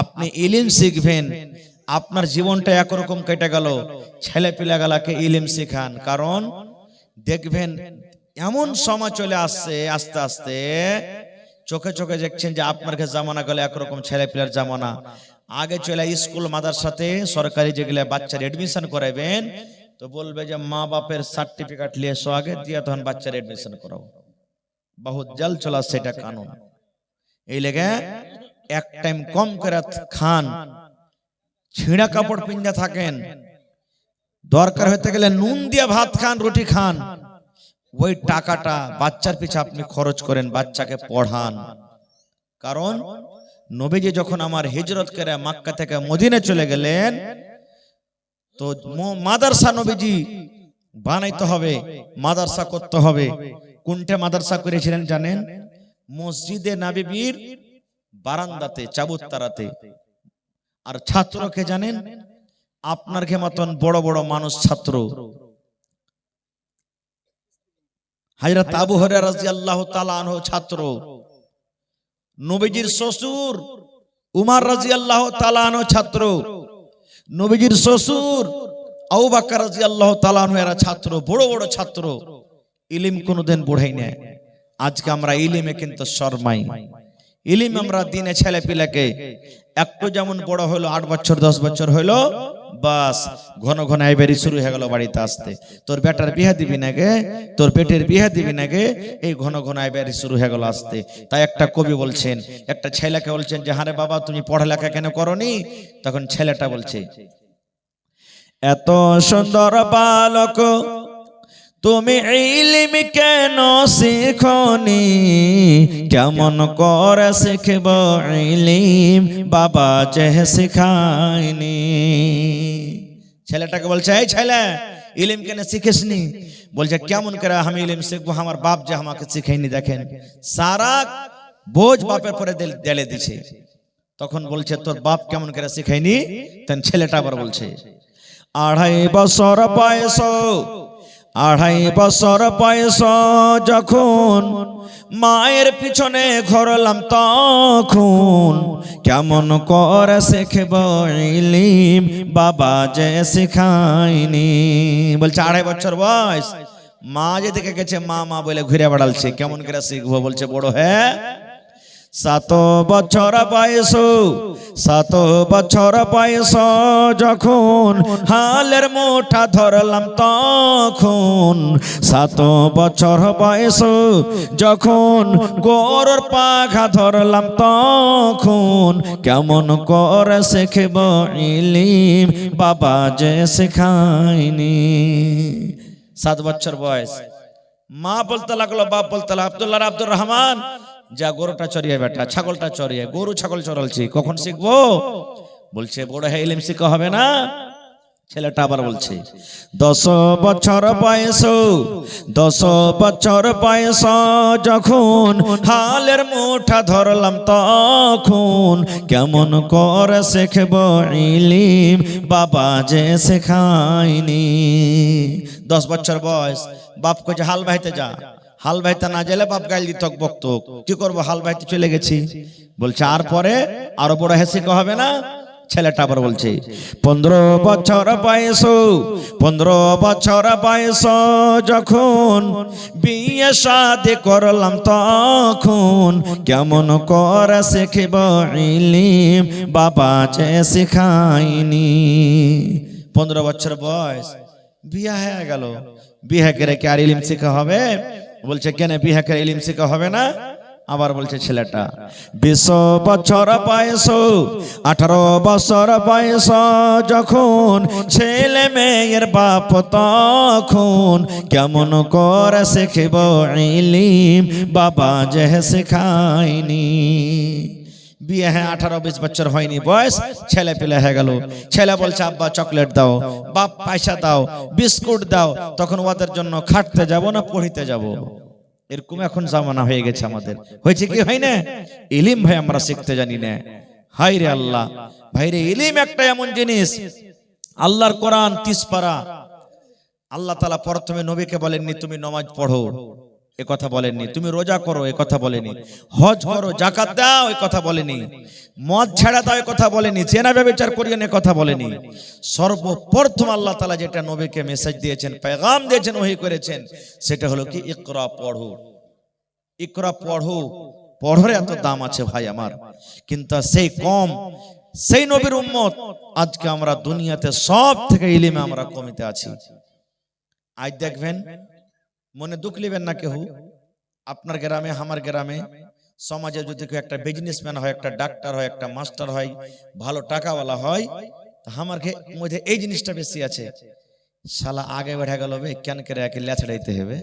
আপনি ইলিম শিখবেন, আপনার জীবনটা একরকম কেটে গেল ছেলে পিলাগালাকে ইলিম শিখান। কারণ দেখবেন, এমন সময় চলে আসছে, আস্তে আস্তে চোখে চোখে দেখছেন যে আপনার কাছে জামানা গেলে একরকম ছেলে পিলার জামানা। আগে চলে স্কুল মাদার সাথে সরকারি যেগুলো বাচ্চার এডমিশন করাবেন তো বলবে যে মা বাপের সার্টিফিকেট নিয়ে এসো আগে, দিয়ে তখন বাচ্চার এডমিশন করাবো বহুত জল চলা সেটা কানুন। এই লেগে এক টাইম কম করে খান, ছিঁড়া কাপড় পিঞ্জা থাকেন, দরকার হতে গেলে নুন দিয়ে ভাত খান, রুটি খান। ওই টাকাটা বাচ্চার পিছে আপনি খরচ করেন, বাচ্চাকে পড়ান। কারণ নবীজি যখন আমার হিজরত করে মাক্কা থেকে মদিনে চলে গেলেন, তো মাদ্রাসা নবীজি বানাইতে হবে, মাদ্রাসা করতে হবে। কোনটা মাদ্রাসা করেছিলেন জানেন? মসজিদে নাবিবীর বারান্দাতে চাবুত্তারাতে আর ছাত্রকে জানেন? আপনার মতন বড় বড় মানুষ ছাত্র। হাজরত আবু হরে রাজিয়াল্লাহু তাআলা আনহু ছাত্র। নবীজির শ্বশুর উমার রাজিয়াল্লাহু তাআলা আনহু ছাত্র। নবীজির শ্বশুর আবু বকর রাজিয়াল্লাহু তাআলা আনহু এরা ছাত্র বড় বড় ছাত্র। ইলিম কোনোদিন বুড়াই না আজকে আমরা ইলিমে কিন্তু শর্মাই। ইলিম আমরা দিনে ছেলে পিলাকে একটু যেমন বড় হলো আট বছর দশ বছর হলো বাস ঘন ঘন আইবারি শুরু হয়ে গেল বাড়িতে আসতে। তোর বেটার বিহা দিবি না গে? তোর পেটের বিহা দিবি না গে? এই ঘন ঘন আইবারি শুরু হয়ে গেল আসতে। তাই একটা কবি বলছেন একটা ছেলেকে বলছেন যে হারে বাবা তুমি পড়ালেখা কেন করনি? তখন ছেলেটা বলছে এত সুন্দর বালক তুমি ইলিম কেন শিখনি? কেমন করে শিখব ইলিম? বাবা যে শিখায়নি। ছেলেটাকে বলছে, এই ছেলে, ইলিম কেন শিখিসনি? বলছে, কেমন করে আমি ইলিম শিখব? আমার বাপ যে আমাকে শিখাইনি দেখেন। সারা বোঝ বাপের পরে দেল- দিছে। তখন বলছে, তোর বাপ কেমন করে শিখাইনি তখন ছেলেটা আবার বলছে, আড়াই বছর বয়স আড়াই বছর বয়স যখন মায়ের পিছনে ঘরলাম তখন কেমন করে শিখব ইলিম বাবা যে শিখায়নি। বলছে আড়াই বছর বয়স। মা যে দেখে গেছে মা মা বলে ঘুরে বেড়ালছে কেমন করে শিখব? বলছে বড় হ্যাঁ। সাত বছর বয়স, সাত বছর বয়স যখন হালের মুঠা ধরলাম তখন, সাত বছর বয়স যখন গরুর পাখা ধরলাম তখন, কেমন করে শিখব ইলিম বাবা যে শেখায়নি। সাত বছর বয়স। মা বলতে লাগল, বাপ বলতে লাগল, আব্দুল্লাহ আব্দুর রহমান যা গরুটা চড়িয়ে বেটা, ছাগলটা চড়িয়ে, গরু ছাগল চড়ালছি, কখন শিখব? বলছে, বড় হ্যাঁ ইলিম শিখা হবে না? ছেলেটা আবার বলছে, দশ বছর বয়স, দশ বছর বয়স, যখন হালের মুঠা ধরলাম তখন কেমন করে শেখব ইলিম, বাবা যে শেখায়নি। দশ বছর বয়স, বাপ কইছে, হাল বাইতে যা। হাল বাইতে না গেলে বাপ গাইল দিত বক্ত কি করব হাল বাইতে চলে গেছি। বলছে, আর পরে? আরও বড় হেসে হবে না? ছেলেটা আবার বলছে, পনেরো বছর বয়স পনেরো বছর বয়স যখন বিয়ে শাদি করলাম তখন কেমন করে শিখব ইলিম, বাবা যে শিখায়নি। পনেরো বছর বয়স, বিয়া হয়ে গেল। বিয়ে করে কি আর ইলিম শেখা হবে? বলছে, কেন বিহাকে ইলিম শেখা হবে না? আবার বলছে, ছেলেটা, বিশ বছর বয়স, আঠারো বছর বয়স যখন ছেলে মেয়ের বাপ তখন কেমন করে শিখব ইলিম, বাবা যে শেখায়নি। বিয়ে হ্যাঁ আঠারো বিশ বছর হয়নি, বয়স ছেলে পেলে হয়ে গেল। ছেলে বলছে, আব্বা, চকলেট দাও, বাপ, পয়সা দাও, বিস্কুট দাও, তখন ওদের জন্য খাটতে যাব না পড়িতে যাব? এরকম এখন জামানা হয়ে গেছে আমাদের। হয়েছে কি, হয় না? ইলিম ভাই, আমরা শিখতে জানি না। হাই রে আল্লাহ। ভাই রে, ইলিম একটা এমন জিনিস। আল্লাহর কোরআন তিস পারা আল্লাহ তালা প্রথমে নবীকে বলেননি, তুমি নমাজ পড়ো। এ কথা বলেননি। তুমি রোজা করো এ কথা বলেনি হজ করো জাকাত দাও এ কথা বলেনি মদ ছেড়ে দাও এ কথা বলেনি চেনা ব্যবচার করিয়ে এ কথা বলেনি সর্বপ্রথম আল্লাহ তালা যেটা নবীকে মেসেজ দিয়েছেন পেগাম দিয়েছেন ওহি করেছেন সেটা হলো কি? ইকরা পড়ো। ইকরা পড়ো। পড়োর এত দাম আছে ভাই আমার। কিন্তু সেই কম সেই নবীর উম্মত আজকে আমরা দুনিয়াতে সব থেকে ইলিমে আমরা কমিতে আছি। আজ দেখবেন মনে দুঃখ লিবেন না কেউ আপনার গ্রামে, আমার গ্রামে সমাজে যদি কেউ একটা বিজনেসম্যান হয়, একটা ডাক্তার হয়, একটা মাস্টার হয়, ভালো টাকাওয়ালা হয়, আমার মধ্যে এই জিনিসটা বেশি আছে। শালা আগে বেড়ে গেল বে, কেন করে একে লেছড়াইতে হবে?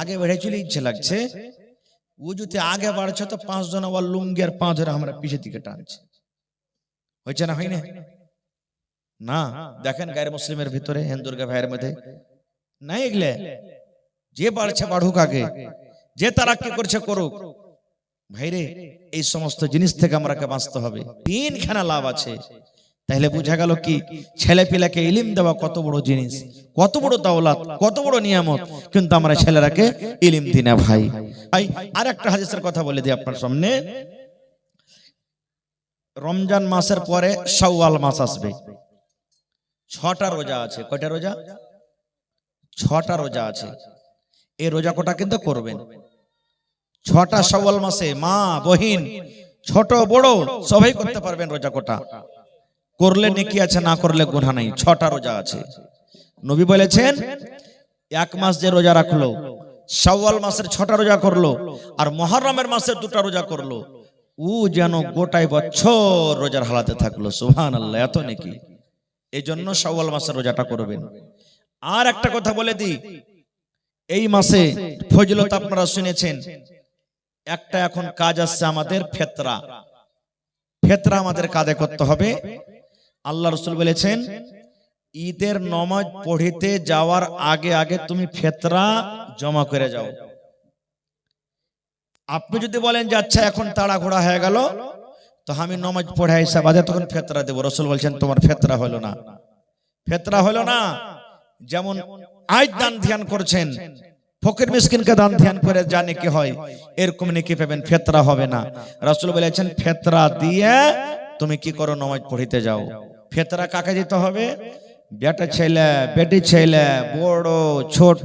আগে বেড়ে চলে ইচ্ছে লাগছে। ও যদি আগে বাড়ছে তো পাঁচ জন আবার লুঙ্গি আর পাঁচ ধরে আমরা পিছের দিকে টানছে। হয়েছে না হয় না না দেখেন গায়ের মুসলিমের ভিতরে হিন্দুর্গা ভাইয়ের মধ্যে নাই এগুলে? যে বাড়ছে বাড়ুক আগে, যে তারা কি করছে করুক। ভাইরে, এই সমস্ত জিনিস থেকে আমরাকে বাঁচতে হবে। তিনখানা লাভ আছে। তাহলে বোঝা গেল কি ছেলে পিলাকে ইলিম দেওয়া কত বড় জিনিস, কত বড় দাওলাত, কত বড় নিয়ামত, কিন্তু আমরা ছেলেরাকে ইলিম দিই না ভাই। ভাই আর একটা হাদিসের কথা বলে দিই আপনার সামনে। রমজান মাসের পরে শাওয়াল মাস আসবে। ছটা রোজা আছে। কয়টা রোজা? ছটা রোজা আছে। এই রোজা কোটা কিন্তু করবেন। ছটা শাওয়াল মাসে মা, বহিন, ছোট, বড়, সবাই করতে পারবেন রোজা কোটা। করলে নেকি আছে, না করলে গুনাহ নাই। ছটা রোজা আছে। নবী বলেছেন, এক মাস যে রোজা রাখল, শাওয়াল মাসের ছটা রোজা করল, আর মহররমের মাসের দুটা রোজা করল ও যেন গোটাই বছর রোজার হালাতে থাকল। সুহান আল্লাহ এত নাকি। এই জন্য শাওয়াল মাসের রোজাটা করবেন। আর একটা কথা বলে দিই। এই মাসে ফজলত আপনারা শুনেছেন, একটা এখন কাজ আসছে আমাদের ফেতরা। ফেতরা আমাদের কাঁধে করতে হবে। আল্লাহ রসুল বলেছেন, ঈদের নমাজ পড়িতে যাওয়ার আগে আগে তুমি ফেতরা জমা করে যাও। আপনি যদি বলেন যে আচ্ছা এখন তাড়াঘোড়া হয়ে গেল, তো আমি নমাজ পড়ে হিসাব বাদে তখন ফেতরা দেবো। রসুল বলছেন, তোমার ফেতরা হলো না। ফেতরা হলো না। যেমন আজ দান ধ্যান করছেন ফকির মিসকিনকে দান ধ্যান করে জানে কি হয়? এরকম নাকি পাবেন ফেতরা হবে না। রাসূল বলেছেন ফেতরা দিয়ে তুমি কি করো? নামাজ পড়িতে যাও। ফেতরা কাকে দিতে হবে? বেটা ছেলে বেটি ছেলে বড় ছোট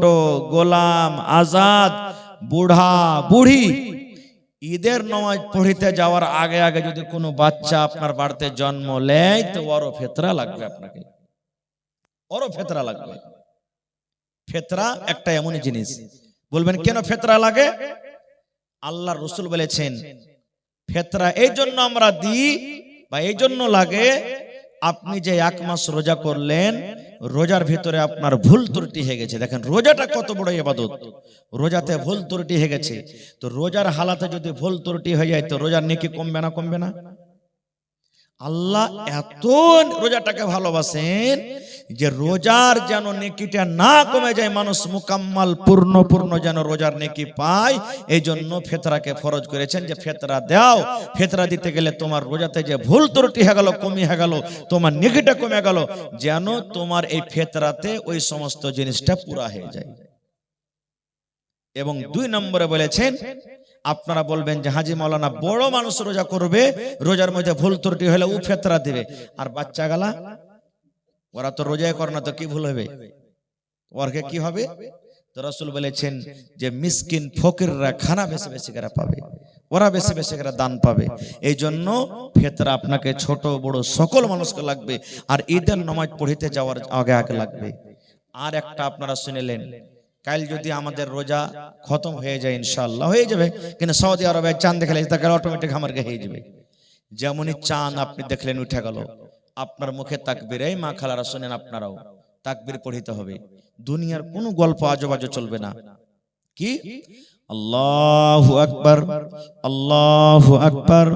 গোলাম আজাদ বুড়া বুড়ি। ঈদের নামাজ পড়িতে যাওয়ার আগে আগে যদি কোনো বাচ্চা আপনার বাড়িতে জন্ম নেয় তো ওরও ফেতরা লাগবে আপনাকে। ওরও ফেতরা লাগবে। ফেতরা একটা এমনই জিনিস। বলবেন কেন ফেতরা লাগে? আল্লাহ রসুল বলেছেন ফেতরা এই জন্য আমরা দিই বা এই জন্য লাগে আপনি যে এক মাস রোজা করলেন রোজার ভিতরে আপনার ভুল ত্রুটি হয়ে গেছে। দেখেন রোজাটা কত বড় ইবাদত। রোজাতে ভুল ত্রুটি হয়ে গেছে। তো রোজার হালাতে যদি ভুল ত্রুটি হয়ে যায় তো রোজার নেকি কমবে না কমবে না? আল্লাহ এত রোজাটাকে ভালোবাসেন যে রোজার যেন নেকিটা না কমে যায়, মানুষ মুকাম্মাল, পূর্ণ পূর্ণ যেন রোজার নেকি পায় এই জন্য ফেতরাকে ফরজ করেছেন যে, ফেতরা দাও, ফেতরা দিতে গেলে তোমার রোজাতে যে ভুল ত্রুটি হয়ে গেল, কমে হয়ে গেল, তোমার নেকিটা কমে গেল, যেন তোমার এই ফেতরাতে ওই সমস্ত জিনিসটা পুরা হয়ে যায়। এবং দুই নম্বরে বলেছেন আপনারা বলবেন যে, হাজি মাওলানা বড় মানুষ রোজা করবে, রোজার মধ্যে ভুল ত্রুটি হলে ও ফেতরা দেবে। আর বাচ্চা গালা, ওরা তো রোজাই করে না, তো কি ভুল হবে? ওরকে কি হবে? তো রসুল বলেছেন যে, মিসকিন ফকিররা খানা বেশি বেশি করে পাবে, ওরা বেশি বেশি করে দান পাবে। এই জন্য ফেতরা আপনাকে ছোট, বড় সকল মানুষকে লাগবে, আর ঈদের নমাজ পড়িতে যাওয়ার আগে আগে লাগবে। আর একটা আপনারা শুনেলেন কাল যদি আমাদের রোজা খতম হয়ে যায় ইনশাল্লাহ হয়ে যাবে। কিন্তু সৌদি আরবে চাঁদ দেখলে তাকে অটোমেটিক আমার হয়ে যাবে। যেমনই চাঁদ আপনি দেখলেন উঠে গেল আপনার মুখে তাকবির এই মা খালারা শোনেন আপনারাও। তাকবির পড়িতে হবে। দুনিয়ার কোনো গল্প আজবাজো চলবে না। কি? আল্লাহু আকবার আল্লাহু আকবার,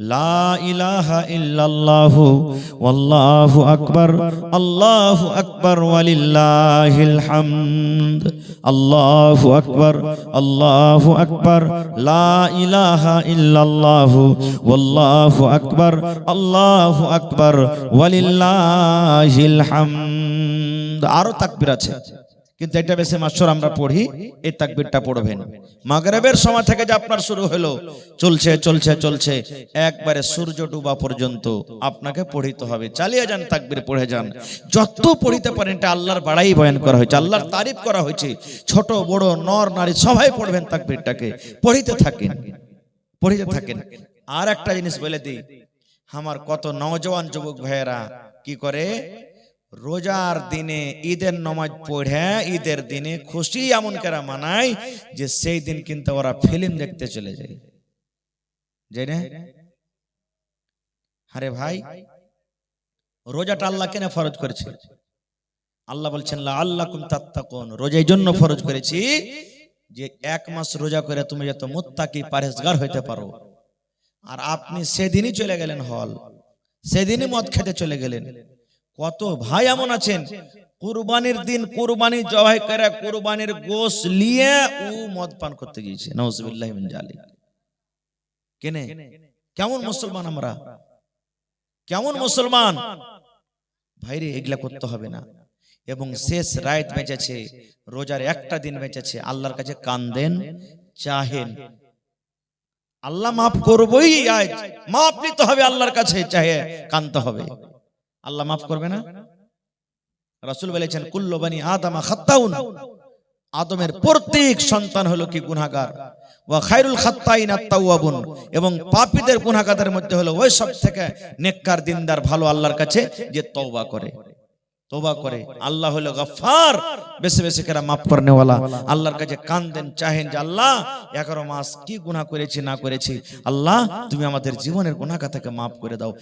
লা ইলাহা ইল্লাল্লাহু, ওয়াল্লাহু আকবার, আল্লাহু আকবার, ওয়ালিল্লাহিল হামদ, আল্লাহু আকবার আল্লাহু আকবার, লা ইলাহা ইল্লাল্লাহু, ওয়াল্লাহু আকবার, আল্লাহু আকবার, ওয়ালিল্লাহিল হামদ। আরও তাকবীর আছে। কিন্তু এটা বেশি মাসর আমরা পড়ি, এই তাকবিরটা পড়বেন। মাগরেবের সময় থেকে যে আপনার শুরু হলো, চলছে চলছে চলছে, একবারে সূর্য ডুবা পর্যন্ত আপনাকে পড়িতে হবে। চালিয়ে যান, তাকবির পড়ে যান। যত পড়িতে পারেন, এটা আল্লাহর বাড়াই বয়ান করা হয়েছে, আল্লাহর তারিফ করা হয়েছে। ছোট, বড়, নর, নারী, সবাই পড়বেন তাকবিরটাকে। পড়িতে থাকেন পড়িতে থাকেন। আর একটা জিনিস বলে দিই, আমার কত নওজওয়ান যুবক ভাইয়েরা কি করে? রোজার দিনে ঈদের নমাজ পড়ে, ঈদের দিনে খুশি এমন কেরা মানায় যে সেই দিন কিন্তু ওরা ফিল্ম দেখতে চলে যায়। যাই না? আরে ভাই, রোজাটা আল্লাহ কেন ফরজ করেছে? আল্লাহ বলছেন আল্লাহ কুম তাত্তাকুন। রোজা এই জন্য ফরজ করেছি যে এক মাস রোজা করে তুমি যত মুত্তাকি পারেজগার হইতে পারো। আর আপনি সেদিনই চলে গেলেন হল, সেদিনই মদ খেতে চলে গেলেন। কত ভাই এমন আছেন? কুরবানির দিন কুরবানি জবাই করে, কুরবানির গোস নিয়ে ও মদ পান করতে গিয়েছে। নওয়াজবিল্লাহ মিন জালিক। কেনে? কেমন মুসলমান আমরা? কেমন মুসলমান? ভাইরে, এগুলা করতে হবে না। এবং শেষ রাত বেঁচেছে, রোজার একটা দিন বেঁচেছে, আল্লাহর কাছে কান্দেন চাহেন। আল্লাহ মাফ করবই আজ। মাফ নিতে হবে আল্লাহর কাছে, চাহে কানতে হবে। আল্লাহ মাফ করবে না? রাসূল বলেছেন কুল্লু বানি আদমা খাত্তাউন। আদমের প্রত্যেক সন্তান হলো কি গুনাহগার? ওয়া খায়রুল খাত্তাইন আত-তাওয়াবুন এবং পাপীদের গুনাহগারদের মধ্যে হলো ওই সব থেকে নেককার দিনদার ভালো আল্লাহর কাছে যে তওবা করে। তওবা করে। আল্লাহ হলো গফফার। বেশি বেশি করে মাফ করনেওয়ালা। আল্লাহর কাছে কান্দেন চাহেন যে আল্লাহ এগারো মাস কি গুনাহ করেছি না করেছি? আল্লাহ তুমি আমাদের জীবনের গুনাহ থেকে মাফ করে দাও।